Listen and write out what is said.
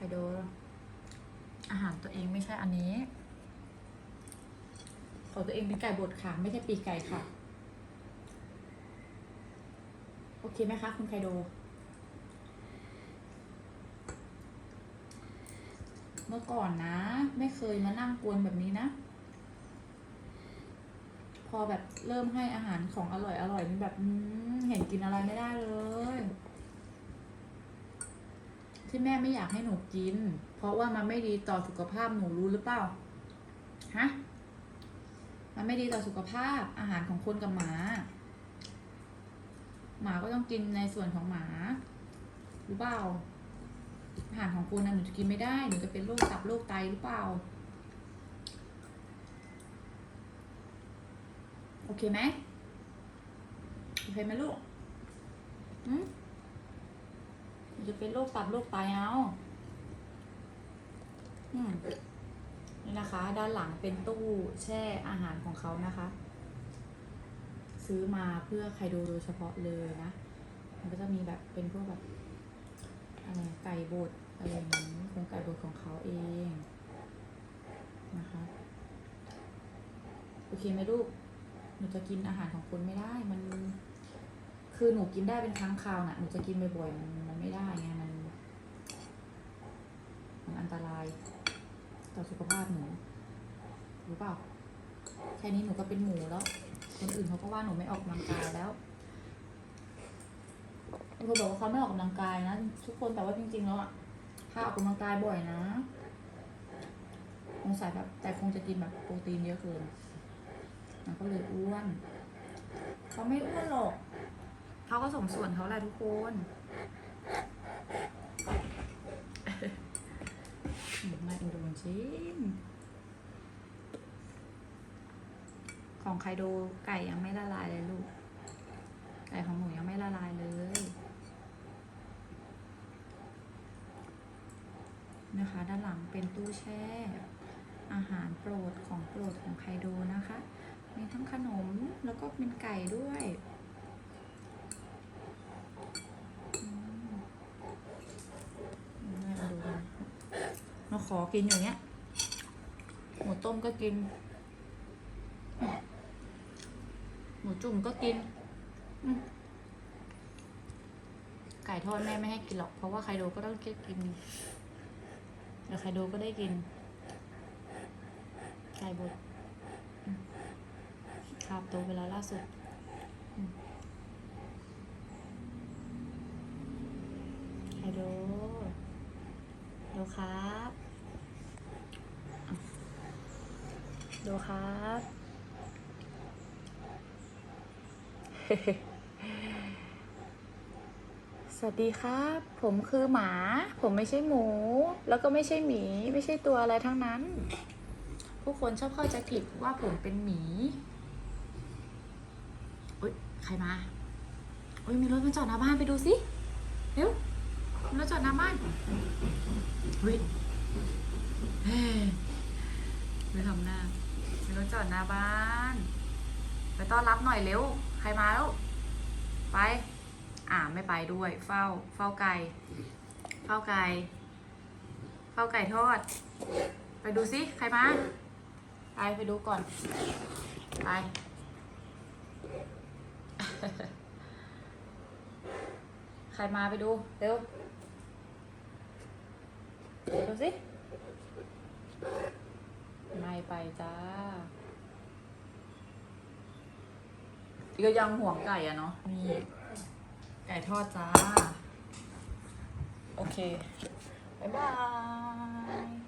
ไคโดอาหารตัวเองไม่ใช่อันนี้ ของตัวเองเป็นไก่บดค่ะ ไม่ใช่ปีกไก่ค่ะ โอเคไหมคะ คุณไคโดเมื่อก่อนนะ ไม่เคยมานั่งกวนแบบนี้นะ พอแบบเริ่มให้อาหารของอร่อยอร่อยแบบเห็นกินอะไรไม่ได้เลย ที่แม่ไม่อยากให้หนูกิน เพราะว่ามันไม่ดีต่อสุขภาพหนูรู้หรือเปล่าฮะมันไม่ดีต่อสุขภาพอาหารของคนกับหมา หมาก็ต้องกินในส่วนของหมารู้เปล่าอาหารของคุณนะหนูจะกินไม่ได้หนูจะเป็นโรคตับโรคไตหรือเปล่า โอเคไหมโอเคไหมลูกอืม จะเป็นโรคตับโรคไตเอาอืมนี่นะคะ ด้านหลังเป็นตู้แช่อาหารของเขานะคะ ซื้อมาเพื่อใครดูโดยเฉพาะเลยนะ มันก็จะมีแบบเป็นพวกแบบอะไรไก่บดอะไรอย่างนี้เป็นไก่บดของเขาเองนะคะ โอเคไหมลูกหนูจะกินอาหารของคนไม่ได้มัน คือหนูกินได้เป็นครั้งคราวน่ะ หนูจะกินบ่อยๆมันมันไม่ได้ไงมัน มันอันตรายต่อสุขภาพหนูรู้เปล่า แค่นี้หนูก็เป็นหมูแล้ว คนอื่นเขาก็ว่าหนูไม่ออกกำลังกายแล้วบางคนบอกว่าเขาไม่ออกกำลังกายนะทุกคนแต่ว่าจริงๆแล้วอะถ้าออกกำลังกายบ่อยนะคงใส่แบบแต่คงจะกินแบบโปรตีนเยอะเกินมันก็เลยอ้วน เขาไม่อ้วนหรอก เขาก็สมส่วนเขาแหละทุกคนไม่อุดมจริงของใครดูไก่ยังไม่ละลายเลยลูก ไก่ของหนูยังไม่ละลายเลยนะคะ ด้านหลังเป็นตู้แช่ อาหารโปรดของโปรดของไคโดนะคะ มีทั้งขนมแล้วก็เป็นไก่ด้วยอืมแม่มาดูกันมา ขอกินอยู่เนี้ยหมูต้มก็กิน หมูจุ่มก็กินไก่ทอดแม่ไม่ให้กินหรอกเพราะว่าไคโดก็ต้องกินเดี๋ยวไคโดก็ได้กินไก่บดครับโตเวลาล่าสุดไคโดโดครับอะโดูครับสวัสดีครับ ผมคือหมา ผมไม่ใช่หมู แล้วก็ไม่ใช่หมี ไม่ใช่ตัวอะไรทั้งนั้น ผู้คนชอบเข้าใจผิดว่าผมเป็นหมีอุ้ยใครมาอุ้ยมีรถมาจอดหน้าบ้านไปดูสิเร็วมีรถจอดหน้าบ้านอุ้ยเฮ้ยไม่ทำหน้า มีรถจอดหน้าบ้าน ไปต้อนรับหน่อยเร็ว ใครมาแล้ว ไป อ่าไม่ไปด้วย เฝ้า เฝ้าไก่ เฝ้าไก่ เฝ้าไก่ทอด ไปดูสิใครมา ไปไปดูก่อน ไป ใครมาไปดู เร็ว ดูสิ ไปจ้าก็ยังห่วงไก่อะเนาะนี่ไก่ทอดจ้า โอเค บ๊ายบาย